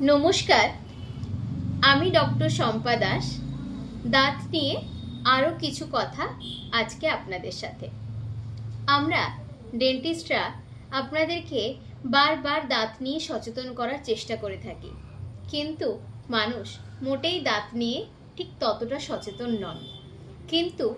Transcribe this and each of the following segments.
নমস্কার, আমি ডক্টর শম্পা দাস। দাঁত নিয়ে আরও কিছু কথা আজকে আপনাদের সাথে। আমরা ডেন্টিস্টরা আপনাদেরকে বারবার দাঁত নিয়ে সচেতন করার চেষ্টা করে থাকি। কিন্তু মানুষ মোটেই দাঁত নিয়ে ঠিক ততটা সচেতন নন। কিন্তু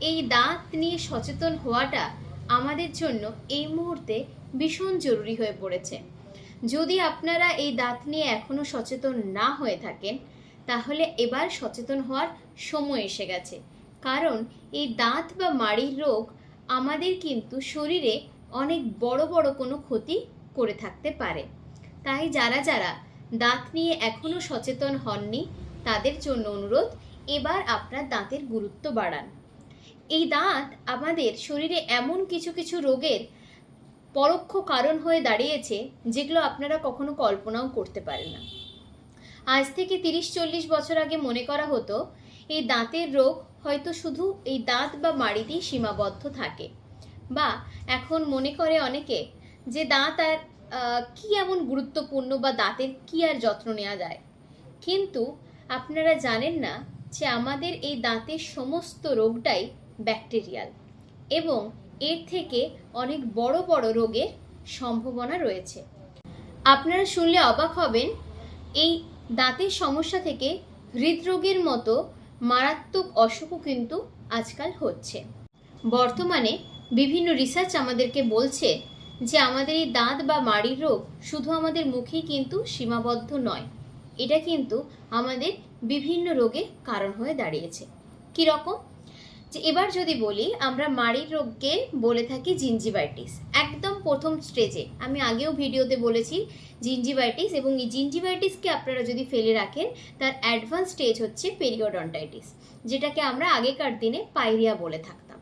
এই দাঁত নিয়ে সচেতন হওয়াটা আমাদের জন্য এই মুহূর্তে ভীষণ জরুরি হয়ে পড়েছে। যদি আপনারা এই দাঁত নিয়ে এখনও সচেতন না হয়ে থাকেন, তাহলে এবার সচেতন হওয়ার সময় এসে গেছে। কারণ এই দাঁত বা মাড়ির রোগ আমাদের কিন্তু শরীরে অনেক বড় বড় কোনো ক্ষতি করে থাকতে পারে। তাই যারা যারা দাঁত নিয়ে এখনও সচেতন হননি, তাদের জন্য অনুরোধ, এবার আপনার দাঁতের গুরুত্ব বাড়ান। এই দাঁত আমাদের শরীরে এমন কিছু কিছু রোগের পরোক্ষ কারণ হয়ে দাঁড়িয়েছে যেগুলো আপনারা কখনো কল্পনাও করতে পারেন না। আজ থেকে তিরিশ চল্লিশ বছর আগে মনে করা হতো, এই দাঁতের রোগ হয়তো শুধু এই দাঁত বা মাড়িতেই সীমাবদ্ধ থাকে। বা এখন মনে করে অনেকে যে দাঁত আর কি এমন গুরুত্বপূর্ণ বা দাঁতের কি আর যত্ন নেওয়া যায়। কিন্তু আপনারা জানেন না যে আমাদের এই দাঁতের সমস্ত রোগটাই ব্যাকটেরিয়াল এবং এর থেকে অনেক বড় বড় রোগের সম্ভাবনা রয়েছে। আপনারা শুনলে অবাক হবেন, এই দাঁতের সমস্যা থেকে হৃদরোগের মতো মারাত্মক অসুখও কিন্তু আজকাল হচ্ছে। বর্তমানে বিভিন্ন রিসার্চ আমাদেরকে বলছে যে আমাদের এই দাঁত বা মাড়ির রোগ শুধু আমাদের মুখেই কিন্তু সীমাবদ্ধ নয়, এটা কিন্তু আমাদের বিভিন্ন রোগের কারণ হয়ে দাঁড়িয়েছে। কীরকম? যে এবার যদি বলি, আমরা মাড়ির রোগকে বলে থাকি জিঞ্জিভাইটিস একদম প্রথম স্টেজে আমি আগেও ভিডিওতে বলেছি জিঞ্জিভাইটিস এবং এই জিঞ্জিভাইটিসকে আপনারা যদি ফেলে রাখেন, তার অ্যাডভান্স স্টেজ হচ্ছে পেরিওডন্টাইটিস যেটাকে আমরা আগেকার দিনে পাইরিয়া বলে থাকতাম।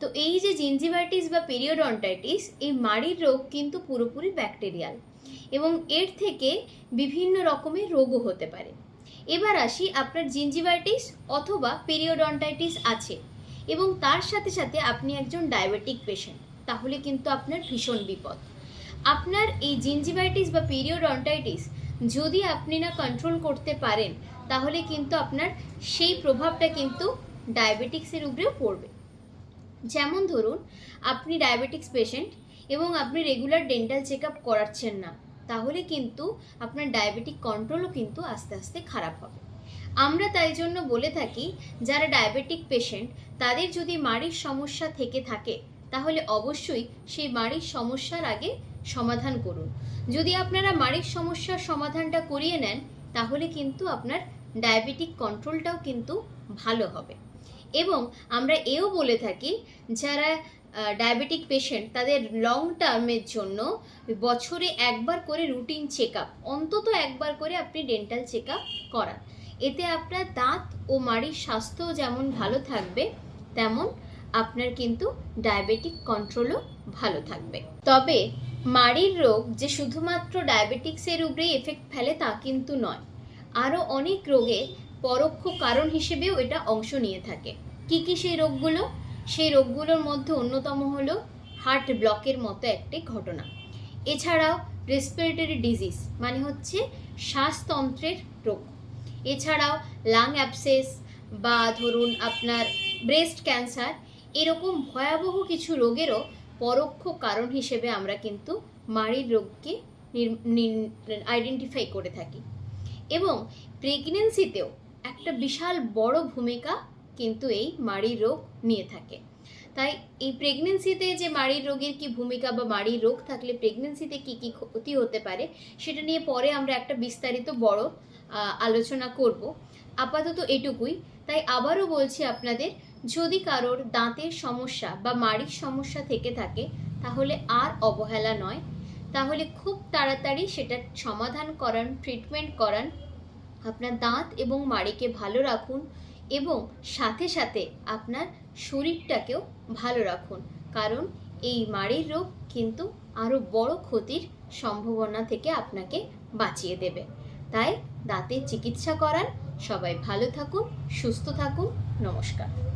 তো এই যে জিঞ্জিভাইটিস বা পেরিওডন্টাইটিস এই মাড়ির রোগ কিন্তু পুরোপুরি ব্যাকটেরিয়াল এবং এর থেকে বিভিন্ন রকমের রোগও হতে পারে। এবার আসি আপনার জিঞ্জিভাইটিস অথবা পেরিওডন্টাইটিস আছে। এবং তার সাথে সাথে আপনি একজন ডায়াবেটিক পেশেন্ট, তাহলে কিন্তু আপনার ভীষণ বিপদ। আপনার এই জিঞ্জিভাইটিস বা পিরিয়ডন্টাইটিস যদি আপনি না কন্ট্রোল করতে পারেন, তাহলে কিন্তু আপনার সেই প্রভাবটা কিন্তু ডায়াবেটিক্সের উপরেও পড়বে। যেমন ধরুন, আপনি ডায়াবেটিক্স পেশেন্ট এবং আপনি রেগুলার ডেন্টাল চেক আপ করাচ্ছেন না, তাহলে কিন্তু আপনার ডায়াবেটিক কন্ট্রোলও কিন্তু আস্তে আস্তে খারাপ হবে। আমরা তাই জন্য বলে থাকি, যারা ডায়াবেটিক পেশেন্ট, তাদের যদি মাড়ির সমস্যা থেকে থাকে, তাহলে অবশ্যই সেই মাড়ির সমস্যার আগে সমাধান করুন। যদি আপনারা মাড়ির সমস্যার সমাধানটা করিয়ে নেন, তাহলে কিন্তু আপনার ডায়াবেটিক কন্ট্রোলটাও কিন্তু ভালো হবে। এবং আমরা এও বলে থাকি, যারা ডায়াবেটিক পেশেন্ট, তাদের লং টার্মের জন্য বছরে একবার করে রুটিন চেক অন্তত একবার করে আপনি ডেন্টাল চেক আপ করান। এতে আপনার দাঁত ও মাড়ির স্বাস্থ্য যেমন ভালো থাকবে, তেমন আপনার কিন্তু ডায়াবেটিক কন্ট্রোলও ভালো থাকবে। তবে মাড়ির রোগ যে শুধুমাত্র ডায়াবেটিক্সের উপরেই এফেক্ট ফেলে তা কিন্তু নয়, আরও অনেক রোগের পরোক্ষ কারণ হিসেবেও এটা অংশ নিয়ে থাকে। কি কি সেই রোগগুলো? সেই রোগগুলোর মধ্যে অন্যতম হলো হার্ট ব্লকের মতো একটি ঘটনা। এছাড়াও রেসপিরেটরি ডিজিজ মানে হচ্ছে শ্বাসতন্ত্রের রোগ। এছাড়াও লাং অ্যাবসেস বা ধরুন আপনার ব্রেস্ট ক্যান্সার এরকম ভয়াবহ কিছু রোগেরও পরোক্ষ কারণ হিসেবে আমরা কিন্তু মাড়ির রোগকে আইডেন্টিফাই করে থাকি। এবং প্রেগনেন্সিতেও একটা বিশাল বড় ভূমিকা কিন্তু এই মাড়ির রোগ নিয়ে থাকে। তাই এই প্রেগনেন্সিতে যে মাড়ির রোগের কি ভূমিকা বা মাড়ির রোগ থাকলে প্রেগনেন্সিতে কি কি ক্ষতি হতে পারে, সেটা নিয়ে পরে আমরা একটা বিস্তারিত বড় আলোচনা করব। আপাতত এটুকুই। তাই আবারও বলছি আপনাদের, যদি কারোর দাঁতের সমস্যা বা মাড়ির সমস্যা থেকে থাকে, তাহলে আর অবহেলা নয়। তাহলে খুব তাড়াতাড়ি সেটা সমাধান করান ট্রিটমেন্ট করান। আপনার দাঁত এবং মাড়িকে ভালো রাখুন এবং সাথে সাথে আপনার শরীরটাকেও ভালো রাখুন। কারণ এই মাড়ির রোগ কিন্তু আরও বড় ক্ষতির সম্ভাবনা থেকে আপনাকে বাঁচিয়ে দেবে। তাই দাঁতের চিকিৎসা করান। সবাই ভালো থাকুন সুস্থ থাকুন। নমস্কার।